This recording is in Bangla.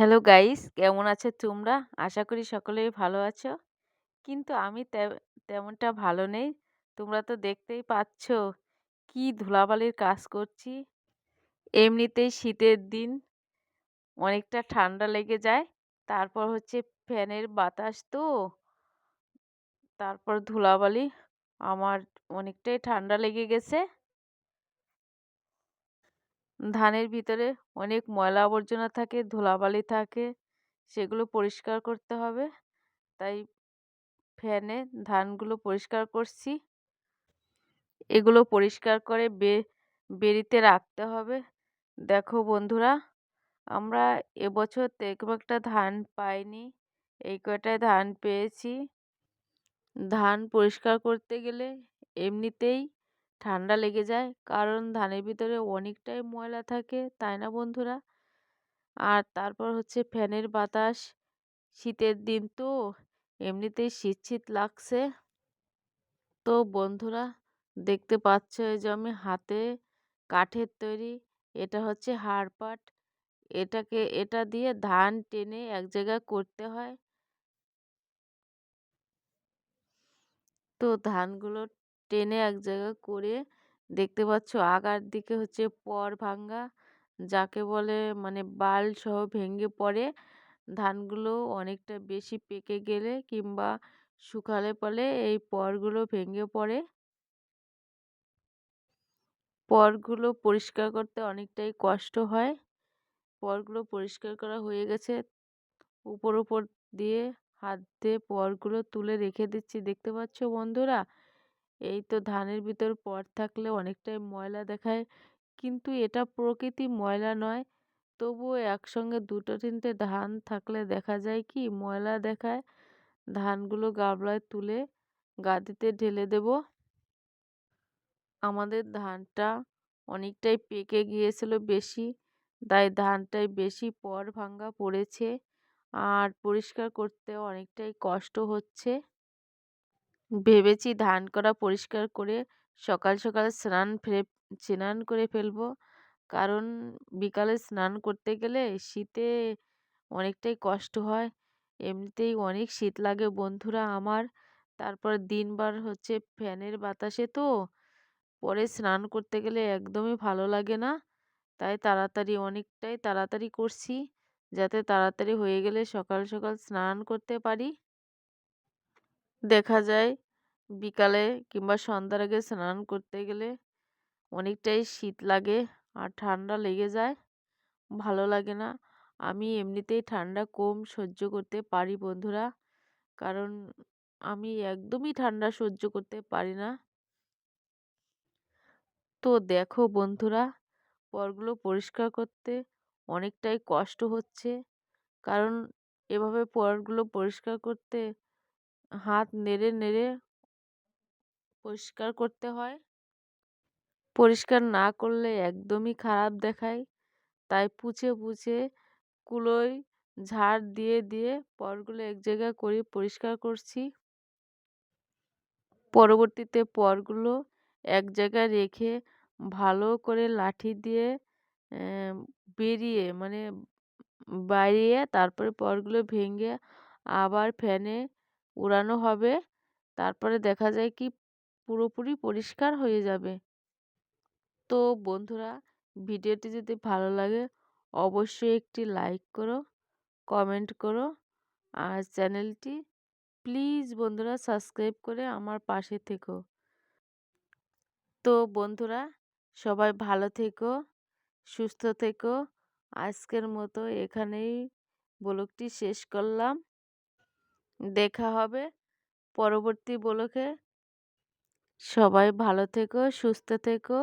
হ্যালো গাইস, কেমন আছো তোমরা? আশা করি সকলেই ভালো আছো। কিন্তু আমি তেমনটা ভালো নেই। তোমরা তো দেখতেই পাচ্ছ কি ধুলাবালির কাজ করছি। এমনিতেই শীতের দিন, অনেকটা ঠান্ডা লেগে যায়। তারপর হচ্ছে ফ্যানের বাতাস তো, তারপর ধুলাবালি। আমার অনেকটাই ঠান্ডা লেগে গেছে। ধানের ভিতরে অনেক ময়লা আবর্জনা থাকে, ধুলাবালি থাকে, সেগুলো পরিষ্কার করতে হবে। তাই ফ্যানে ধানগুলো পরিষ্কার করছি। এগুলো পরিষ্কার করে বে বেরিতে রাখতে হবে। দেখো বন্ধুরা, আমরা এবছর তেমন একটা ধান পাইনি, এই কয়টায় ধান পেয়েছি। ধান পরিষ্কার করতে গেলে এমনিতেই ঠান্ডা লেগে যায়। কারণ ধানের ভিতরে অনেকটাই ময়লা থাকে, তাই না বন্ধুরা? আর তারপর হচ্ছে ফ্যানের বাতাস, শীতের দিন তো এমনিতেই শীত শীত লাগছে। তো বন্ধুরা, দেখতে পাচ্ছ এই যে আমি হাতে কাঠের তৈরি, এটা হচ্ছে হাড়পাট এটাকে, এটা দিয়ে ধান টেনে এক জায়গায় করতে হয়। তো ধানগুলো টেনে এক জায়গায় করে দেখতে পাচ্ছ। আগার দিকে হচ্ছে পর ভাঙ্গা, যাকে বলে মানে বাল সহ ভেঙে পড়ে। ধানগুলো অনেকটা বেশি পেকে গেলে কিংবা শুকালে পরে এই পরগুলো ভেঙে পড়ে। পরগুলো পরিষ্কার করতে অনেকটাই কষ্ট হয়। পরগুলো পরিষ্কার করা হয়ে গেছে। উপর উপর দিয়ে হাত দিয়ে পরগুলো তুলে রেখে দিচ্ছি। দেখতে পাচ্ছ বন্ধুরা? এই তো ধানের ভিতর পর থাকলে অনেকটাই ময়লা দেখায়। কিন্তু এটা প্রকৃতি ময়লা নয়। তবুও একসঙ্গে দুটো তিনটে ধান থাকলে দেখা যায় কি ময়লা দেখায়। ধানগুলো গাবলায় তুলে গাদিতে ঢেলে দেব। আমাদের ধানটা অনেকটাই পেকে গিয়েছিল বেশি, তাই ধানটাই বেশি পর ভাঙ্গা পড়েছে। আর পরিষ্কার করতে অনেকটাই কষ্ট হচ্ছে। ভেবেছি ধান করা পরিষ্কার করে সকাল সকাল স্নান ফেলে স্নান করে ফেলব। কারণ বিকালে স্নান করতে গেলে শীতে অনেকটাই কষ্ট হয়। এমনিতেই অনেক শীত লাগে বন্ধুরা আমার। তারপর দিনবার হচ্ছে ফ্যানের বাতাসে তো পরে স্নান করতে গেলে একদমই ভালো লাগে না। তাই তাড়াতাড়ি অনেকটাই তাড়াতাড়ি করছি। যাতে তাড়াতাড়ি হয়ে গেলে সকাল সকাল স্নান করতে পারি। দেখা যায় বিকালে কিংবা সন্ধ্যার আগে স্নান করতে গেলে অনেকটাই শীত লাগে আর ঠান্ডা লেগে যায়। ভালো লাগে না। আমি এমনিতেই ঠান্ডা কম সহ্য করতে পারি বন্ধুরা। কারণ আমি একদমই ঠান্ডা সহ্য করতে পারি না। তো দেখো বন্ধুরা, পরগুলো পরিষ্কার করতে অনেকটাই কষ্ট হচ্ছে। কারণ এভাবে পরগুলো পরিষ্কার করতে হাত নেড়ে নেড়ে পরিষ্কার করতে হয়। পরিষ্কার না করলে একদমই খারাপ দেখায়। তাই পুছে পুছে কুলোয় ঝাড় দিয়ে দিয়ে পরগুলো এক জায়গায় করে পরিষ্কার করছি। পরবর্তীতে পরগুলো এক জায়গায় রেখে ভালো করে লাঠি দিয়ে বেরিয়ে মানে বাইরিয়ে তারপরে পরগুলো ভেঙে আবার ফ্যানে উড়ানো হবে। তারপরে দেখা যায় কি পুরোপুরি পরিষ্কার হয়ে যাবে। তো বন্ধুরা, ভিডিওটি যদি ভালো লাগে, অবশ্যই একটি লাইক করো, কমেন্ট করো। আর চ্যানেলটি প্লিজ বন্ধুরা সাবস্ক্রাইব করে আমার পাশে থেকো। তো বন্ধুরা, সবাই ভালো থেকো, সুস্থ থেকো। আজকের মতো এখানেই ব্লগটি শেষ করলাম। দেখা হবে। পরবর্তী ব্লকে সবাই ভালো থেকো সুস্থ থেকো।